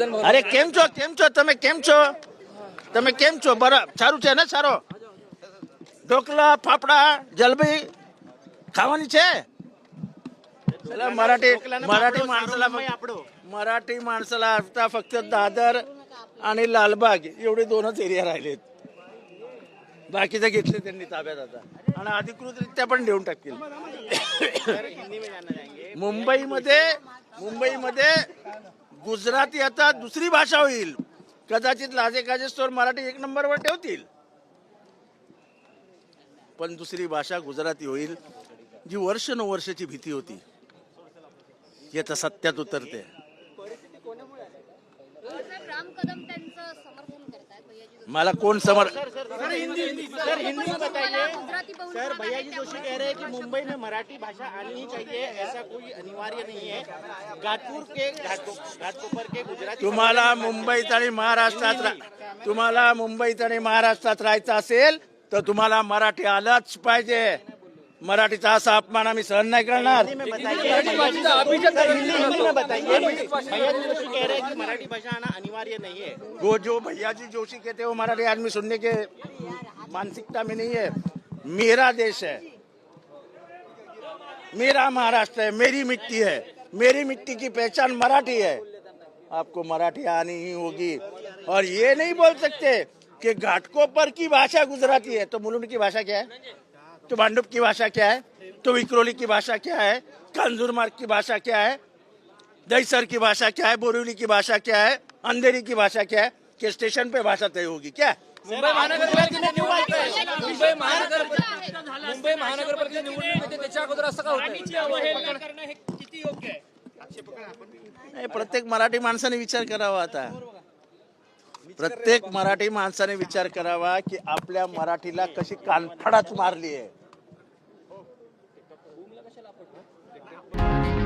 સંવિધાન અરે કેમ છો? કેમ છો? તમે કેમ છો? તમે કેમ છો? બરાબર સારું છે ને? સારો? ઢોકલા ફાફડા જલબી ખાવાની છે? મરાઠી મરાठी माणसाला मराठी माणसाला आता फक्त दादर आणि लालबाग एवढे दोनच एरिया राहिलेत बाकीचे घेतले त्यांनी ताब्यात आता आणि अधिकृतरित्या पण देऊन टाकतील मुंबईमध्ये मुंबईमध्ये गुजराती आता दुसरी भाषा होईल. कदाचित लाजे काजेस्तोर मराठी एक नंबरवर ठेवतील. पण दुसरी भाषा गुजराती होईल जी वर्षानुवर्षाची भीती होती. आता सत्यात उतरते. साहेब राम कदम त्यांचं समर्थन करतायत भैयाजी मला कोण समर सर हिंदी बताइए। सर भैया जी जोशी कह रहे हैं कि मुंबई में मराठी भाषा आनी ही चाहिए ऐसा कोई अनिवार्य नहीं है। घाटपुर के घाटको- घाटकोपर के गुजराती तुम्हाला मुंबईत आणि महाराष्ट्रात रा- तुम्हाला मुंबईत आणि महाराष्ट्रात राहायचं असेल तर तुम्हाला मराठी आलंच पाहिजे. मराठीचा असा अपमान आम्ही सहन नाही करणार. हैं मराठी भाषा आना अनिवार्य नहीं है। वो जो भैया जी जोशी कहते हैं वो मराठी आदमी सुनने के मानसिकता में नहीं है, मेरा देश है। मेरा महाराष्ट्र है, मेरी मिट्टी है। मेरी मिट्टी की पहचान मराठी है। आपको मराठी आनी ही होगी। और ये नहीं बोल सकते कि घाटकों पर की भाषा गुजराती है। तो मुलुंड की भाषा क्या है? तो भांडुप की भाषा क्या है? तो विक्रोली की भाषा क्या है? कांजूरमार्ग की भाषा क्या है? दहीसर की भाषा क्या है? बोरीवली की भाषा क्या है? अंधेरी की भाषा क्या है? कि स्टेशन पे भाषा तय होगी। क्या? मुंबई महानगरपालिकेची निवडणूक आहे मुंबई महानगर मुंबई महानगरपालिकेची निवडणूक येते त्याच्या अगोदर असं का होतं नाही प्रत्येक मराठी माणसाने विचार करावा आता. प्रत्येक मराठी माणसाने विचार करावा की आपल्या मराठीला कशी कानफडाच मारली आहे.